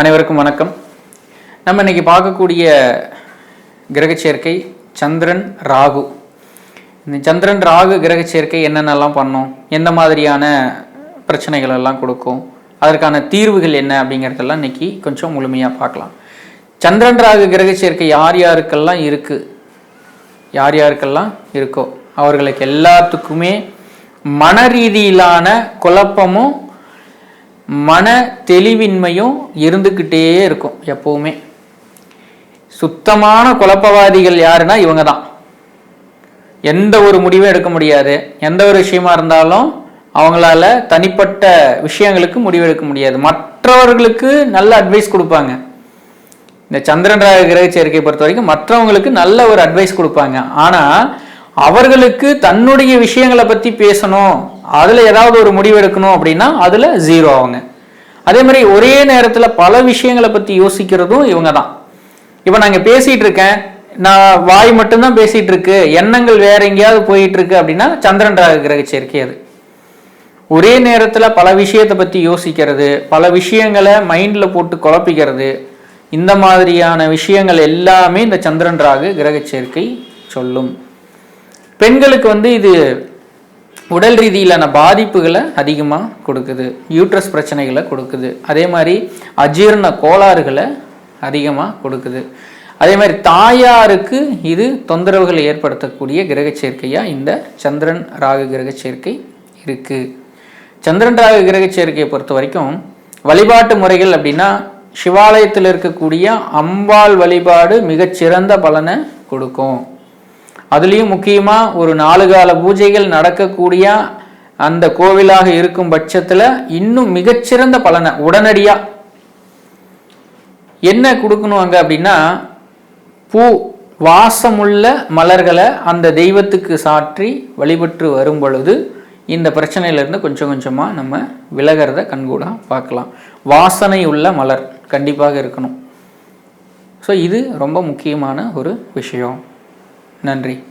அனைவருக்கும் வணக்கம். நம்ம இன்னைக்கு பார்க்கக்கூடிய கிரக சேர்க்கை சந்திரன் ராகு. இந்த சந்திரன் ராகு கிரக சேர்க்கை என்னென்னலாம் பண்ணும்? எந்த மாதிரியான பிரச்சனைகள் எல்லாம் கொடுக்கும்? அதற்கான தீர்வுகள் என்ன அப்படிங்கிறதெல்லாம் இன்னைக்கு கொஞ்சம் முழுமையாக பார்க்கலாம். சந்திரன் ராகு கிரக சேர்க்கை யார் யாருக்கெல்லாம் இருக்குது யார் யாருக்கெல்லாம் இருக்கோ? அவர்களுக்கு எல்லாத்துக்குமே மன ரீதியிலான குழப்பமும் மன தெளிவின்மையும் இருந்துக்கிட்டே இருக்கும் எப்பவுமே. சுத்தமான குழப்பவாதிகள் யாருன்னா இவங்க தான். எந்த ஒரு முடிவும் எடுக்க முடியாது. எந்த ஒரு விஷயமா இருந்தாலும் அவங்களால தனிப்பட்ட விஷயங்களுக்கு முடிவு எடுக்க முடியாது. மற்றவர்களுக்கு நல்ல அட்வைஸ் கொடுப்பாங்க. இந்த சந்திரன் ராக கிரக சேர்க்கையை பொறுத்த வரைக்கும் மற்றவங்களுக்கு நல்ல ஒரு அட்வைஸ் கொடுப்பாங்க. ஆனால் அவர்களுக்கு தன்னுடைய விஷயங்களை பத்தி பேசணும். அதுல ஏதாவது ஒரு முடிவு எடுக்கணும் அப்படின்னா அதுல ஜீரோ அவங்க. அதே மாதிரி ஒரே நேரத்துல பல விஷயங்களை பத்தி யோசிக்கிறதும் இவங்க தான் இப்போ நாங்க பேசிட்டு இருக்கேன். நான் வாய் மட்டும்தான் பேசிட்டு இருக்கு. எண்ணங்கள் வேற எங்கேயாவது போயிட்டு இருக்கு அப்படின்னா சந்திரன் ராக கிரக சேர்க்கை அது. ஒரே நேரத்துல பல விஷயத்தை பத்தி யோசிக்கிறது பல விஷயங்களை மைண்ட்ல போட்டு குழப்பிக்கிறது இந்த மாதிரியான விஷயங்கள் எல்லாமே இந்த சந்திரன் ராகு கிரக சேர்க்கை சொல்லும். பெண்களுக்கு வந்து இது உடல் ரீதியிலான பாதிப்புகளை அதிகமாக கொடுக்குது. யூட்ரஸ் பிரச்சனைகளை கொடுக்குது. அதே மாதிரி அஜீரண கோளாறுகளை அதிகமாக கொடுக்குது. அதே மாதிரி தாயாருக்கு இது தொந்தரவுகளை ஏற்படுத்தக்கூடிய கிரக சேர்க்கையாக இந்த சந்திரன் ராகு கிரக சேர்க்கை இருக்குது சந்திரன் ராகு கிரக சேர்க்கையை பொறுத்த வரைக்கும் வழிபாட்டு முறைகள் அப்படின்னா சிவாலயத்தில் இருக்கக்கூடிய அம்பாள் வழிபாடு மிகச்சிறந்த பலனை கொடுக்கும். அதுலேயும் முக்கியமாக ஒரு நாலு கால பூஜைகள் நடக்கக்கூடிய அந்த கோவிலாக இருக்கும் பட்சத்தில் இன்னும் மிகச்சிறந்த பலனை உடனடியாக என்ன கொடுக்கணும் அங்கே அப்படின்னா பூ வாசமுள்ள மலர்களை அந்த தெய்வத்துக்கு சாற்றி வழிபட்டு வரும் பொழுது இந்த பிரச்சனையிலேருந்து கொஞ்சம் கொஞ்சமாக நம்ம விலகிறத கண்கூடாக பார்க்கலாம். வாசனை உள்ள மலர் கண்டிப்பாக இருக்கணும். ஸோ இது ரொம்ப முக்கியமான ஒரு விஷயம். நன்றி.